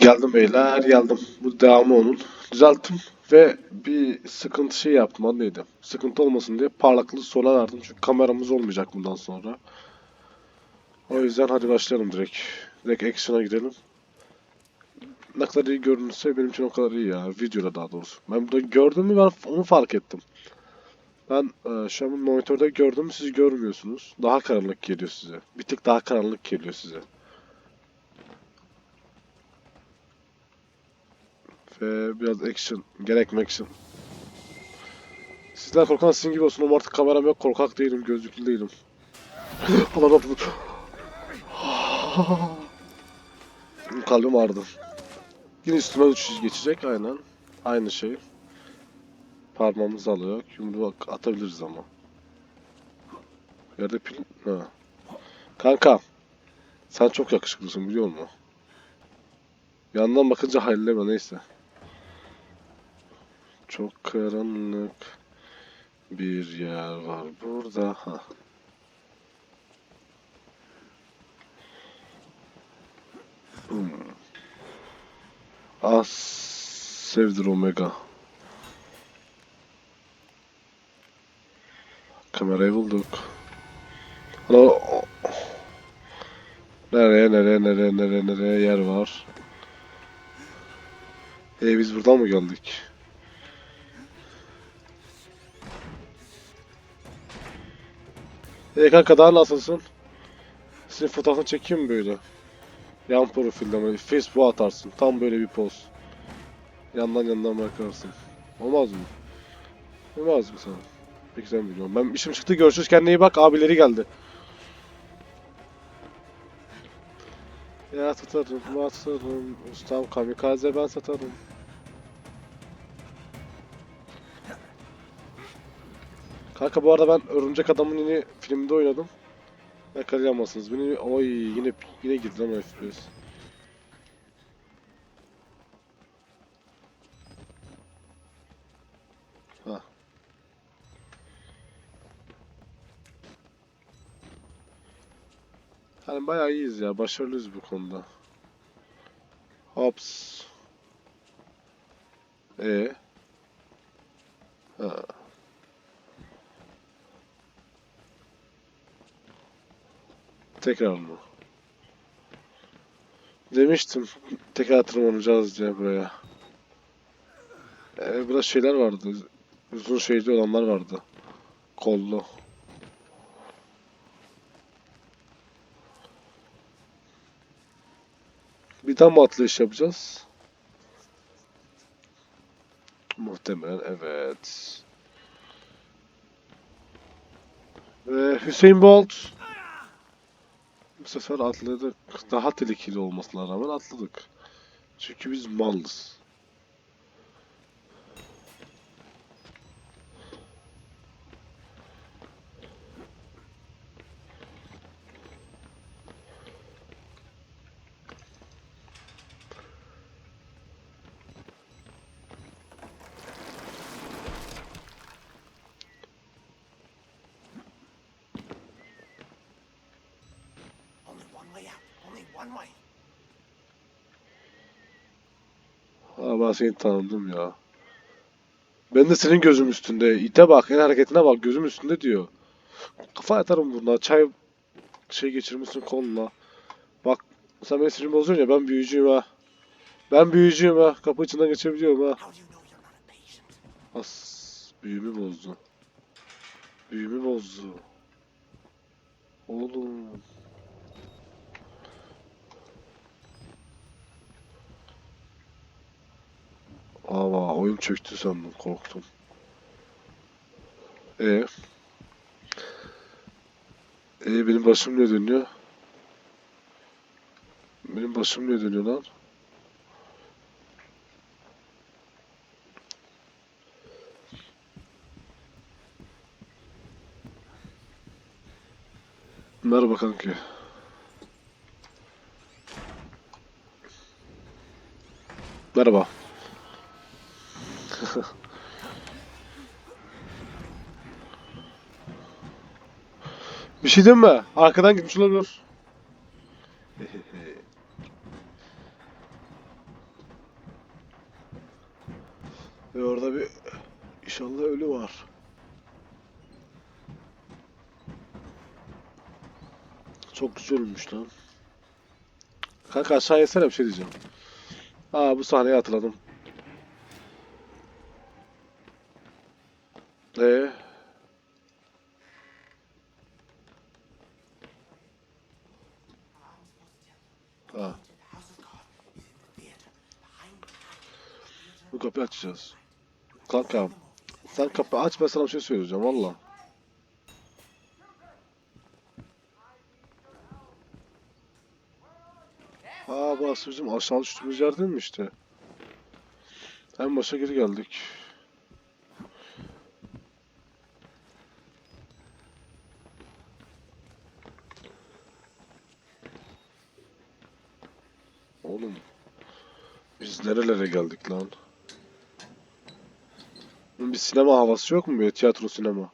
Geldim beyler geldim. Bu devamı onun. Düzelttim ve bir sıkıntı şey yaptım neydi? Sıkıntı olmasın diye parlaklığı sola verdim. Çünkü kameramız olmayacak bundan sonra. O yüzden hadi başlayalım direkt. Direkt action'a girelim. Ne kadar iyi görünürse benim için o kadar iyi ya. Videoda daha doğrusu. Ben burada gördüm mü ben onu fark ettim. Ben e, şu an monitörde gördüm siz görmüyorsunuz. Daha karanlık geliyor size. Bir tık daha karanlık geliyor size. Ve biraz action. Gerek action? Sizler korkan sizin gibi olsun. Ama kameram yok. Korkak değilim. Gözlüklü değilim. Allah Allah. Kalbim ağrıdı. Yine üstüme uçuş geçecek. Aynen. Aynı şey. Parmağımız alıyor. Yumruğu atabiliriz ama. Yerde pil... Ha. Kanka. Sen çok yakışıklısın biliyor musun? Yandan bakınca halleme neyse. Çok karanlık bir yer var burada. Ha. Hmm. As sevdir Omega. Kamerayı bulduk. Ana o- Nereye nereye nereye nereye nereye yer var. E biz buradan mı geldik? E kanka daha nasılsın? Senin fotoğrafını çekeyim mi böyle? Yan profilde böyle Facebook'a atarsın. Tam böyle bir poz. Yandan yandan bakarsın. Olmaz mı? Olmaz mı sana? Peki sen biliyorum. Ben işim çıktı görüşürüz kendine iyi bak abileri geldi. Ya tutarım, tutarım. Ustam kamikaze ben satarım. Kanka bu arada ben Örümcek Adam'ın yeni filminde oynadım. Yakalayamazsınız beni. Oy yine yine girdi lan FPS. Ha. Yani bayağı iyiyiz ya. Başarılıyız bu konuda. Hops. E. Ha. Tekrar mı? Demiştim tekrar tırmanacağız diye buraya. Ee, burada şeyler vardı. Uzun şeyli olanlar vardı. Kollu. Bir daha mı atlayış yapacağız? Muhtemelen evet. Ve Hüseyin Bolt. Sefer atladık. Daha tehlikeli olmasına rağmen atladık. Çünkü biz malız. Aa, ben seni tanıdım ya. Ben de senin gözüm üstünde. İte bak, el hareketine bak, gözüm üstünde diyor. Kafa atarım buna. Çay şey geçirmişsin koluna. Bak, sen benim sinirimi bozuyorsun ya, ben büyücüyüm ha. Ben büyücüyüm ha. Kapı içinden geçebiliyorum ha. As, büyümü bozdu. Büyümü bozdu. Oğlum. Aa, oyun çöktü sandım, korktum. E. E benim başım ne dönüyor? Benim başım ne dönüyor lan? Merhaba kanki. Merhaba. Bir şey mi? Arkadan gitmiş olabilir. Ve orada bir inşallah ölü var. Çok güzel ölmüş lan. Kanka aşağı yesene bir şey diyeceğim. Aa bu sahneyi hatırladım. Açacağız. Kanka sen kapıyı aç ben sana bir şey söyleyeceğim valla. Aa burası bizim aşağı düştüğümüz yer değil mi işte? En başa geri geldik. Oğlum biz nerelere geldik lan? Bir sinema havası yok mu böyle tiyatro sinema?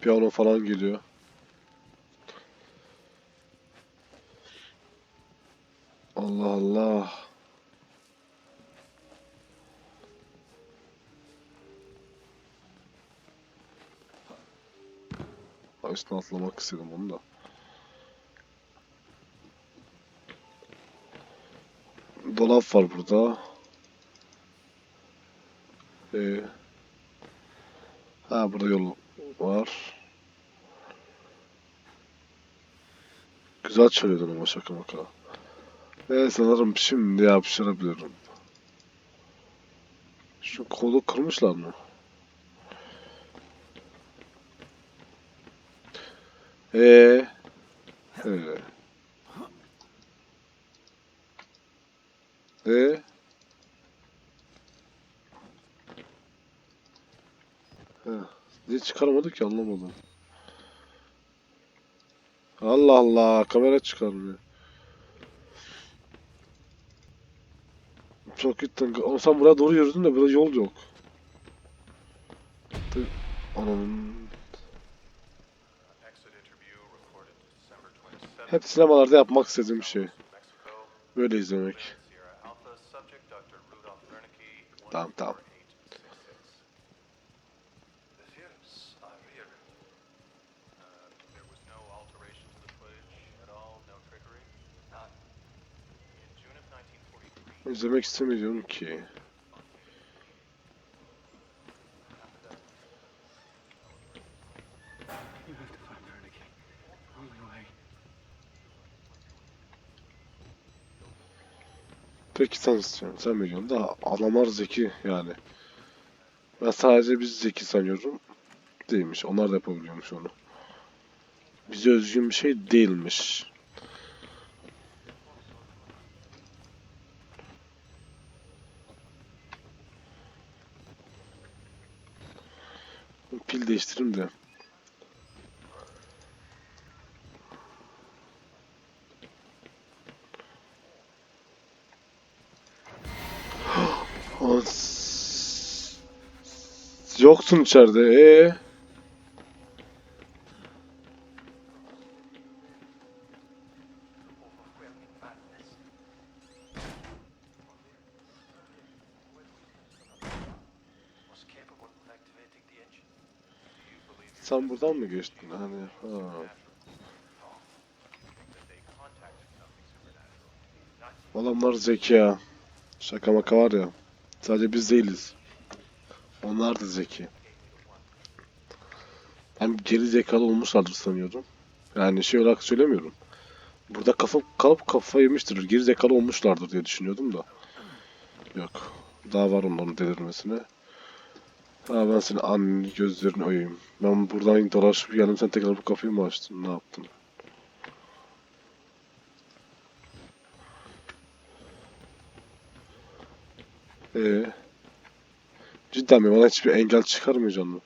Piyano falan geliyor. Allah Allah. Ha, Üstüne atlamak istedim onu da. Dolap var burada. Ee, ha burada yol var. Güzel çalıyordun ama şaka maka. Ve sanırım şimdi yapıştırabilirim. Şu kolu kırmışlar mı? Ee, ee. Ee? Heh, Niye çıkaramadık ki anlamadım. Allah Allah kamera çıkarmıyor. Çok gittin. Ama sen buraya doğru yürüdün de burada yol yok. Ananın. Exit interview recorded December 27th, Hep sinemalarda yapmak istediğim şey. Böyle izlemek. Tamam, tamam. İzlemek istemiyorum ki. Peki sen istiyorsun. Sen biliyorsun da adamlar zeki yani. Ben sadece biz zeki sanıyorum. Değilmiş. Onlar da yapabiliyormuş onu. Bize özgün bir şey değilmiş. Pil değiştireyim de. Yoksun içeride. Ee? Sen buradan mı geçtin? Hani ha. Adamlar zeki ya. Şaka maka var ya. Sadece biz değiliz. Onlar da zeki. Ben geri zekalı olmuşlardır sanıyordum. Yani şey olarak söylemiyorum. Burada kafa kalıp kafa yemiştir. Geri zekalı olmuşlardır diye düşünüyordum da. Yok. Daha var onların delirmesine. Ha ben senin an gözlerini oyayım. Ben buradan dolaşıp geldim sen tekrar bu kafayı mı açtın? Ne yaptın? Ee, cidden mi? Bana hiçbir engel çıkarmayacaksın mı?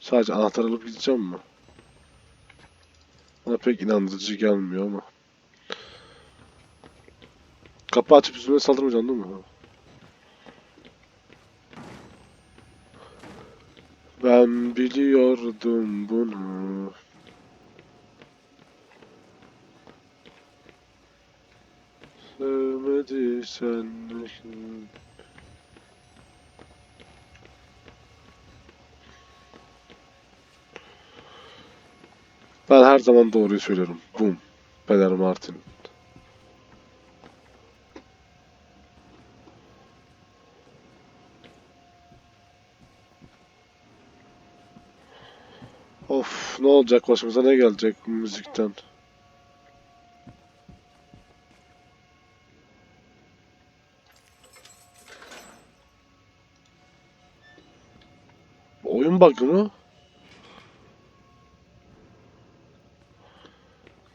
Sadece anahtar alıp gideceğim mi? Bana pek inandırıcı gelmiyor ama. Kapı açıp yüzüme saldırmayacaksın değil mi? Ben biliyordum bunu. Sevmediysen Ben her zaman doğruyu söylüyorum. Bum. Peder Martin. Of ne olacak başımıza ne gelecek bu müzikten? Oyun bug'ı mı?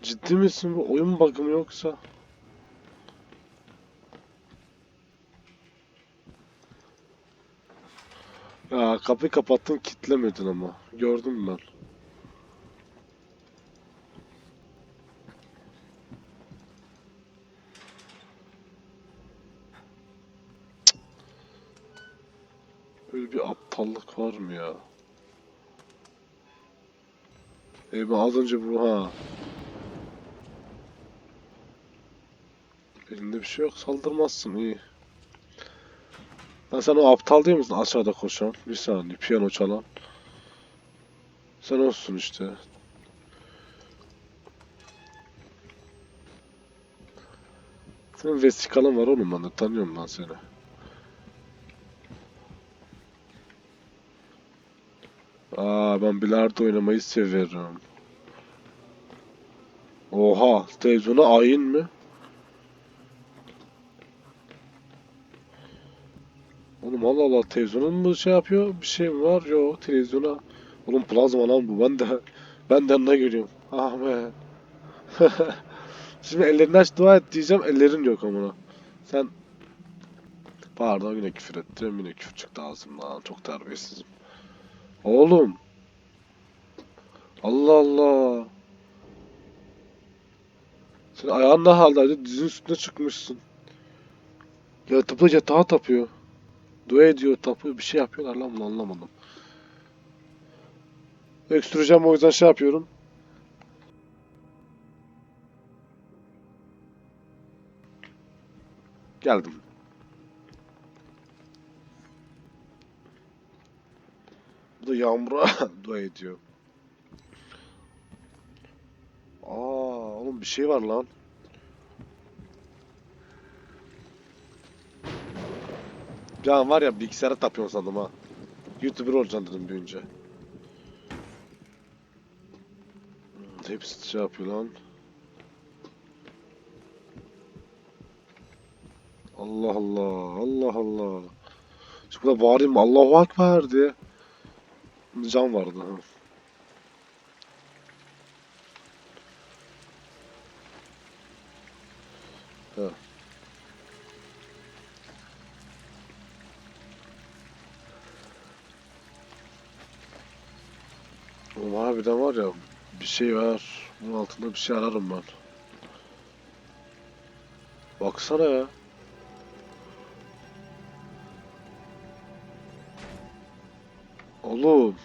Ciddi misin bu oyun bug'ı mı yoksa? Ya kapıyı kapattın kitlemedin ama. Gördüm ben. Böyle bir aptallık var mı ya? E ben az önce bu ha. Elinde bir şey yok saldırmazsın iyi. Lan sen o aptal değil misin aşağıda koşan? Bir saniye piyano çalan. Sen olsun işte. Senin vesikalın var oğlum ben de tanıyorum ben seni. Ben bilardo oynamayı severim. Oha televizyona ayin mi? Oğlum Allah Allah televizyonun mu şey yapıyor? Bir şey mi var? Yok televizyona. Oğlum plazma lan bu. Ben de ben de ne görüyorum. Ah be. Şimdi ellerini aç dua et diyeceğim. Ellerin yok amına. Sen Pardon yine küfür ettim. Yine küfür çıktı ağzımdan. Çok terbiyesizim. Oğlum. Allah Allah. Sen ayağın ne haldeydi? Dizin üstüne çıkmışsın. Yatıp yatağa tapıyor. Dua ediyor, tapıyor, bir şey yapıyorlar lan bunu anlamadım. Öksüreceğim o yüzden şey yapıyorum. Geldim. Bu da yağmura dua ediyor. Aa, oğlum bir şey var lan. Bir an var ya bilgisayara tapıyorsun sandım ha. YouTuber olacaksın dedim büyünce. Hmm, Hepsi şey yapıyor lan. Allah Allah, Allah Allah. Şimdi burada bağırayım Allahu Ekber diye. Can vardı. Ha. Oğlum harbiden var ya bir şey var. Bunun altında bir şey ararım ben. Baksana ya. Oğlum.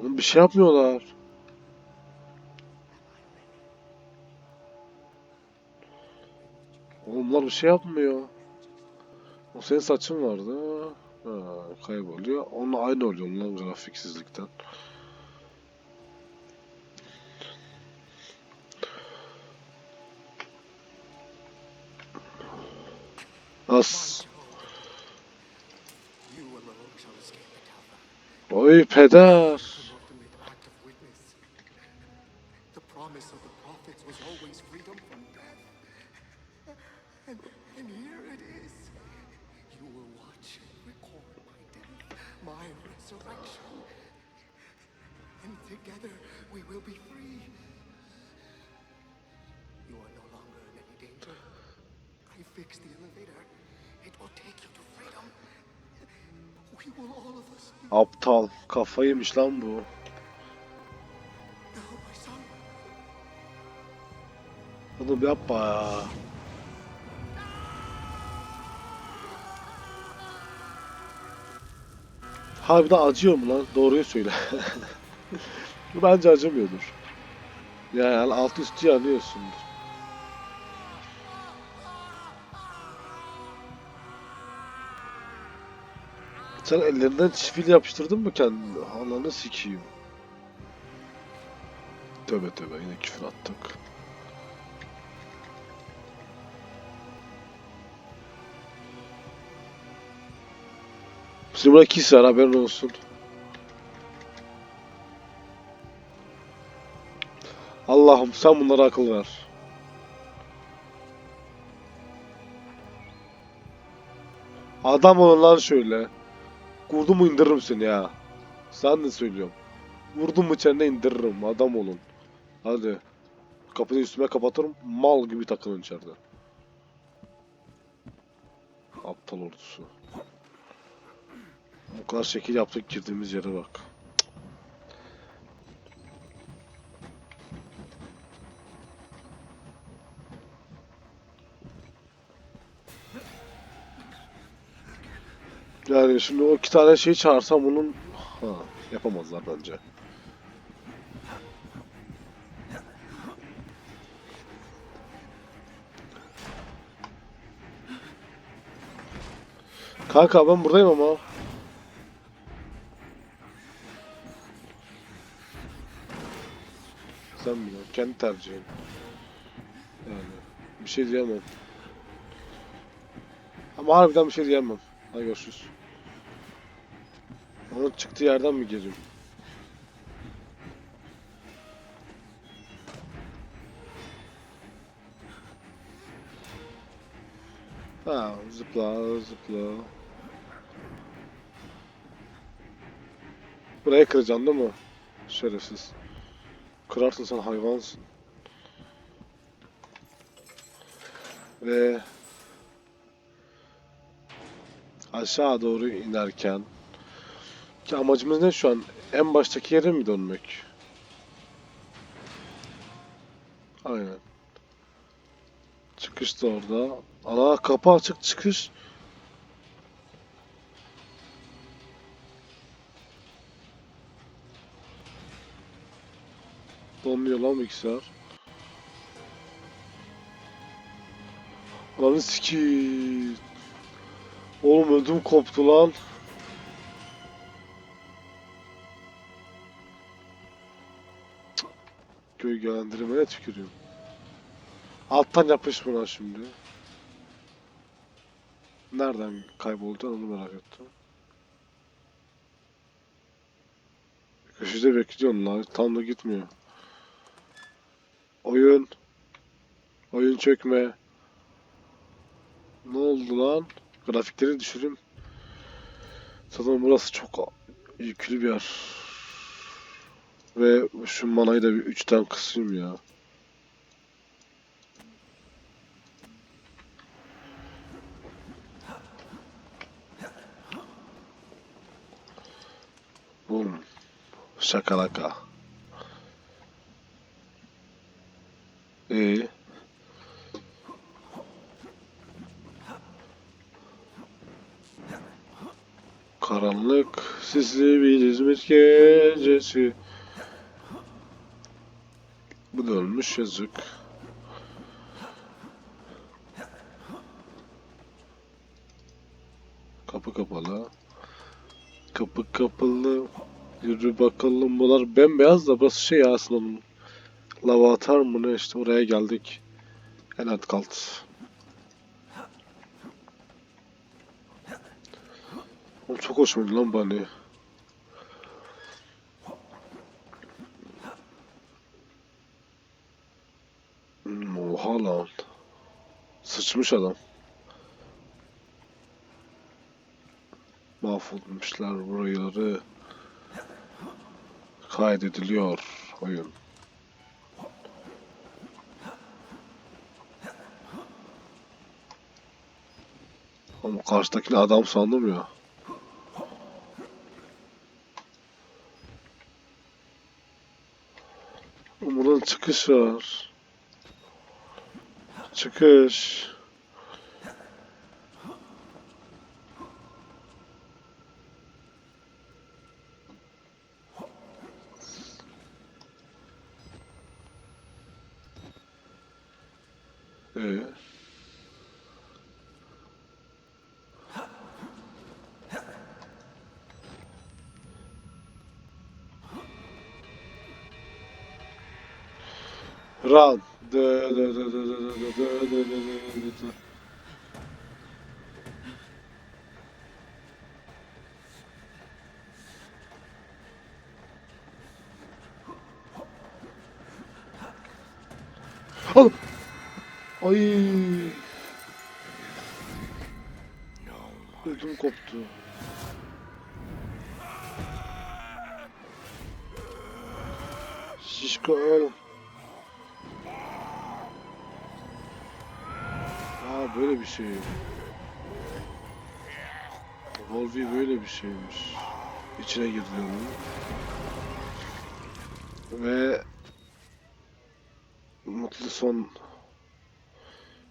Oğlum bir şey yapmıyorlar. Bir şey yapmıyor. O senin saçın vardı. Ha, kayboluyor. Onunla aynı oluyor lan grafiksizlikten. As. Oy peder. Kafayıymış lan bu. Oğlum yapma ya. Harbiden acıyor mu lan? Doğruyu söyle. Bence acımıyordur. Yani alt üstü yanıyorsundur. Sen ellerinden çivil yapıştırdın mı kendini? Ananı sikeyim. Tövbe tövbe yine küfür attık. Bizim burada kis var haberin olsun. Allah'ım sen bunlara akıl ver. Adam olun lan şöyle. Vurdum mu indiririm seni ya. Sen de söylüyorum. Vurdum mu içeride indiririm. Adam olun. Hadi. Kapıyı üstüme kapatırım. Mal gibi takılın içeride. Aptal ordusu. Bu kadar şekil yaptık girdiğimiz yere bak. Yani şimdi o iki tane şey çağırsam bunun ha, yapamazlar bence. Kanka ben buradayım ama. Sen biliyorsun. Kendi tercihin. Yani bir şey diyemem. Ama harbiden bir şey diyemem. Hadi görüşürüz. Onun çıktığı yerden mi gireyim? Ha zıpla zıpla. Buraya kıracaksın değil mi? Şerefsiz. Kırarsın sen hayvansın. Ve aşağı doğru inerken ki amacımız ne şu an? En baştaki yere mi dönmek? Aynen. Çıkış da orada. Ana kapı açık çıkış. Donuyor lan bilgisayar. Ananı sikiyim. Oğlum ödüm koptu lan. Gölgelendirmeye tükürüyorum. Alttan yapış buna şimdi. Nereden kayboldu onu merak ettim. Köşede bekliyorum lan. Tam da gitmiyor. Oyun. Oyun çökme. Ne oldu lan? Grafikleri düşürüm. Zaten burası çok yüklü bir yer. Ve şu manayı da bir 3'ten kısayım ya. Bum. Şakalaka. Ee? Karanlık, sisli bir İzmir gecesi. Ölmüş yazık. Kapı kapalı. Kapı kapalı. Yürü bakalım. Bunlar bembeyaz da burası şey ya aslında onun. Lava atar mı ne işte oraya geldik. En alt kalt. Oğlum çok hoşuma gidiyor lan bu hani. Hmm, Oha lan. Sıçmış adam. Mahvolmuşlar buraları. Kaydediliyor oyun. Ama karşıdakini adam sandım ya. Buradan çıkış var. Çıkış. Hı. Run. Dö, dö, dö, dö, dö, dö, dö, dö, dö, dö. Ödüm koptu. Şişko öl. Aa böyle bir şey. Volvi böyle bir şeymiş. İçine girdi onun. Ve mutlu son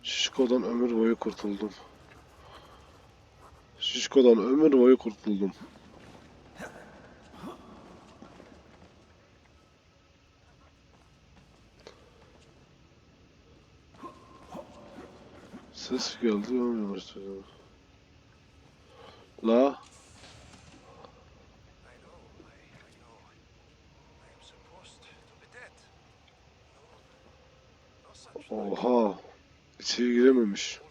Şişko'dan ömür boyu kurtuldum. Şişko'dan ömür boyu kurtuldum. Ses geldi olmuyor başladı. La I know, I,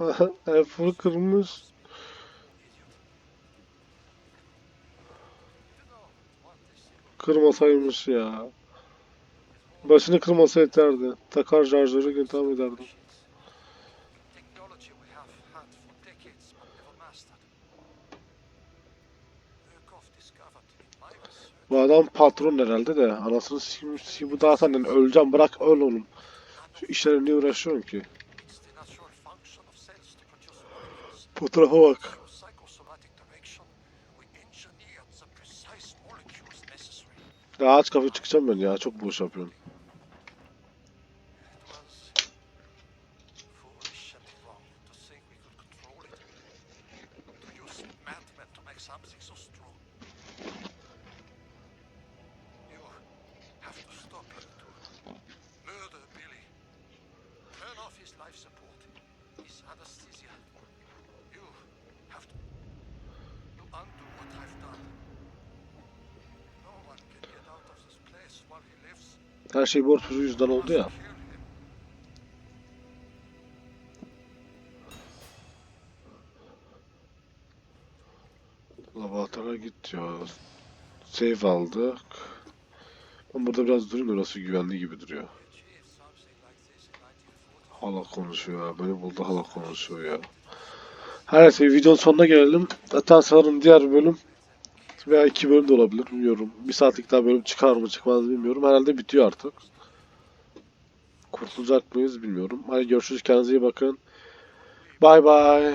Erfur kırmış. Kırmasaymış ya. Başını kırmasa yeterdi. Takar şarjörü intihar ederdim. Bu adam patron herhalde de. Anasını sikmiş. Bu daha senden öleceğim. Bırak öl oğlum. Şu işlerle niye uğraşıyorsun ki? Molecules necessary. Ya aç kafa çıkacağım ben ya. Çok boş yapıyorum. Her şey borç yüzünden oldu ya. Laboratuvara git diyor. Save aldık. Ben burada biraz durayım orası güvenli gibi duruyor. achieve something like this in 1940. Hala konuşuyor ya. Beni buldu hala konuşuyor ya. Her neyse videonun sonuna gelelim. Zaten sanırım diğer bölüm veya iki bölüm de olabilir bilmiyorum. Bir saatlik daha bölüm çıkar mı çıkmaz bilmiyorum. Herhalde bitiyor artık. Kurtulacak mıyız bilmiyorum. Hadi görüşürüz. Kendinize iyi bakın. Bay bay.